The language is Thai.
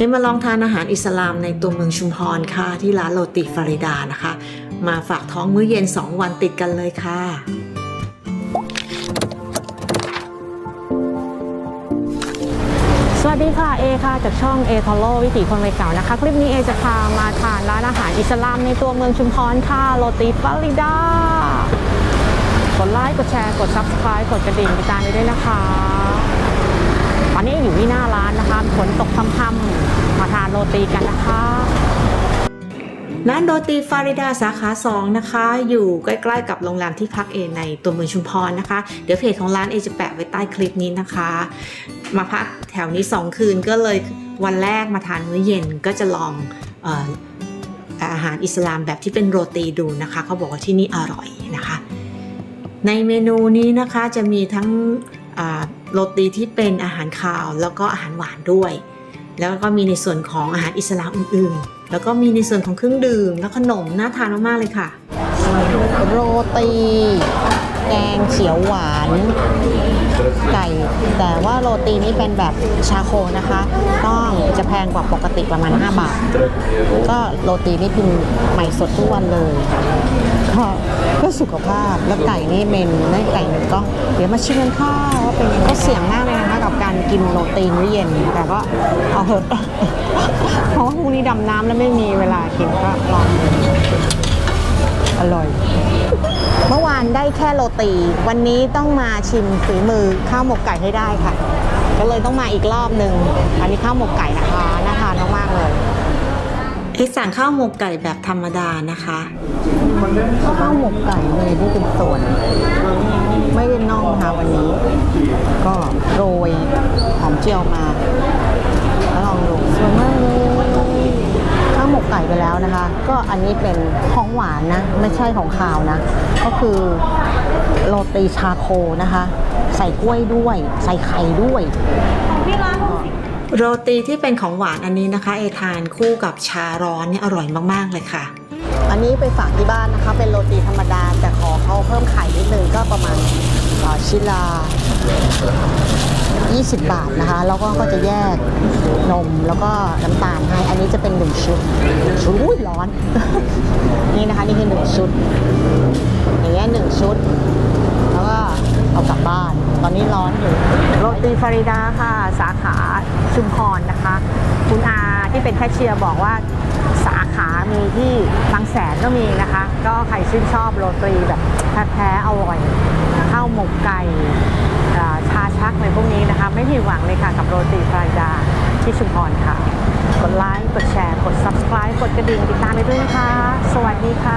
เอ็มมาลองทานอาหารอิสลามในตัวเมืองชุมพรค่ะ ที่ร้านโรติฟาริดานะคะ มาฝากท้องมื้อเย็น 2 วันติดกันเลยค่ะสวัสดีค่ะ เอค่ะ จากช่องเอทอโลวิถีคนวัยเก่านะคะ คลิปนี้เอจะพามาทานร้านอาหารอิสลามในตัวเมืองชุมพรค่ะ โรตีฟาริดากดไลค์กดแชร์กด subscribe กดกระดิ่งติดตามไปด้วยนะคะ ตอนนี้อยู่ที่หน้าร้านนะคะฝนตกพรำๆมาทานโรีกันนะคะร้านโรตีฟาริดาสาขา 2 นะคะ อยู่ใกล้ๆกับโรงแรมที่พักเอในตัวเมืองชุมพรนะคะ เดี๋ยวเพจของร้านเอจะแปะไว้ใต้คลิปนี้นะคะ มาพักแถวนี้ 2 คืนก็เลยวันแรกมาทานมื้อเย็นก็จะลองออาหารอิสลามแบบที่เป็นโรตีดูนะคะเขาบอกว่าที่นี่อร่อยนะคะ ในเมนูนี้นะคะจะมีทั้งโรตีที่เป็นอาหารคาวแล้วก็อาหารหวานด้วย แล้วก็มีในส่วนของอาหารอิสลามอื่นๆ แล้วก็มีในส่วนของเครื่องดื่ม แล้วขนมน่าทานมากๆเลยค่ะ โรตี แกงเขียวหวาน ไก่ แต่ว่าโรตีนี่เป็นแบบชาโคนะคะ ต้องจะแพงกว่าปกติประมาณ 5 บาท ก็โรตีนี่กินใหม่สดทุกวันเลยก็เพื่อสุขภาพ แล้วไก่นี่เมนไก่หนึ่งก็เดี๋ยวมาชิมกันค่ะว่าเป็นยังไงก็เสียงมากเลย กับการกินโรตีมื้อเย็น แต่ก็เอาเถอะ เพราะว่าพรุ่งนี้ดำน้ำแล้วไม่มีเวลากินก็ลองดูอร่อย เมื่อวานได้แค่โรตี วันนี้ต้องมาชิมฝีมือข้าวหมกไก่ให้ได้ค่ะ ก็เลยต้องมาอีกรอบหนึ่ง อันนี้ข้าวหมกไก่นะคะน่าทานมากๆเลยเอะสั่งข้าวหมกไก่แบบธรรมดานะคะ ข้าวหมกไก่เลยที่เป็นส่วน ไม่ได้น่องค่ะวันนี้ ก็โรยหอม เจียวมาแล้วลองดูสวยมากเลยข้าวหมกไก่ไปแล้วนะคะ ก็อันนี้เป็นของหวานนะ ไม่ใช่ของขาวนะ ก็คือโรตีชาโคนะคะ ใส่กล้วยด้วย ใส่ไข่ด้วยโรตีที่เป็นของหวานอันนี้นะคะ เอทานคู่กับชาร้อนเนี่ยอร่อยมากๆเลยค่ะ อันนี้ไปฝากที่บ้านนะคะ เป็นโรตีธรรมดาแต่ขอเขาเพิ่มไข่ ชิละ20 บาทนะคะ แล้วก็ก็จะแยกนมแล้วก็น้ำตาลให้ อันนี้จะเป็นหนึ่งชุดชุดอุ้ยร้อน นี่นะคะนี่คือหนึ่งชุด อย่างเงี้ยหนึ่งชุด แล้วก็เอากลับบ้าน ตอนนี้ร้อนอยู่ โรตีฟาริดาค่ะ สาขาชุมพรนะคะ คุณอาที่เป็นแคชเชียร์บอกว่า ขามีที่บางแสนก็มีนะคะ ก็ใครชื่นชอบโรตีแบบแท้ๆอร่อยข้าวหมกไก่อ่าชาชักในพวกนี้นะคะ ไม่ผิดหวังเลยค่ะกับโรตีฟาริดาที่ชุมพรค่ะ กดไลค์ กดแชร์ กด subscribe กดกระดิ่งติดตามไปด้วยนะคะ สวัสดีค่ะ